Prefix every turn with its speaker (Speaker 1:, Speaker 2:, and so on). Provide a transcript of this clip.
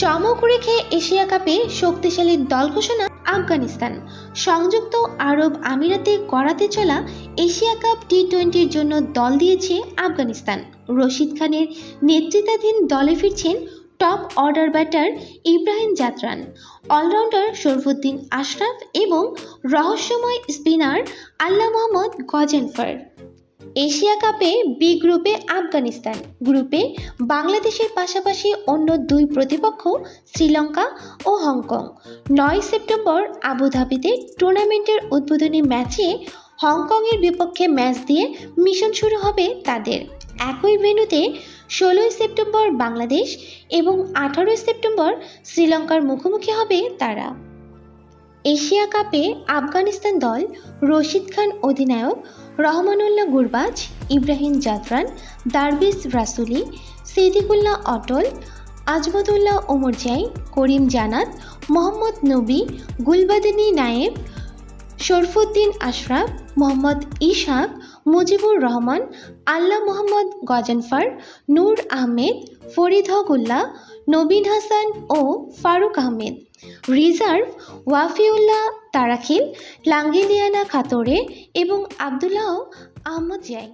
Speaker 1: চমক রেখে এশিয়া কাপে শক্তিশালী দল ঘোষণা আফগানিস্তান। সংযুক্ত আরব আমিরাতে করাতে চলা এশিয়া কাপ টি টোয়েন্টির জন্য দল দিয়েছে আফগানিস্তান। রশিদ খানের নেতৃত্বাধীন দলে ফিরছেন top order batter Ibrahim Zadran. Allrounder Sharafuddin Ashraf এবং রহস্যময় স্পিনার আল্লাহ মোহাম্মদ গজেনফার। এশিয়া কাপে বি গ্রুপে আফগানিস্তান গ্রুপে বাংলাদেশের পাশাপাশি অন্য দুই প্রতিপক্ষ শ্রীলঙ্কা ও হংকং। নয় সেপ্টেম্বর আবুধাবিতে টুর্নামেন্টের উদ্বোধনী ম্যাচে হংকংয়ের বিপক্ষে ম্যাচ দিয়ে মিশন শুরু হবে তাদের। একই ভেন্যুতে ষোলোই সেপ্টেম্বর বাংলাদেশ এবং আঠারোই সেপ্টেম্বর শ্রীলঙ্কার মুখোমুখি হবে তারা। এশিয়া কাপে আফগানিস্তান দল রশিদ খান অধিনায়ক, রহমানুল্লাহ গুরবাজ, ইব্রাহিম জাফরান, দারবিস রাসুলি, সিদ্দিকুল্লাহ অটল আজমতুল্লাহ ওমরজাই করিম জানাত মোহাম্মদ নবী, গুলবাদিনী নায়েব, শরফুদ্দিন আশরাফ, মোহাম্মদ ইশাক, মুজিবুর রহমান, আল্লাহ মোহাম্মদ গজনফার, নূর আহমেদ ফরিদ হকুল্লাহ, নবীন হাসান ও ফারুক আহমেদ। রিজার্ভ, ওয়াফিউল্লাহ তারাখিল, লাঙ্গেলিয়ানা খাতরে এবং আবদুল্লাহ আহমদ জাই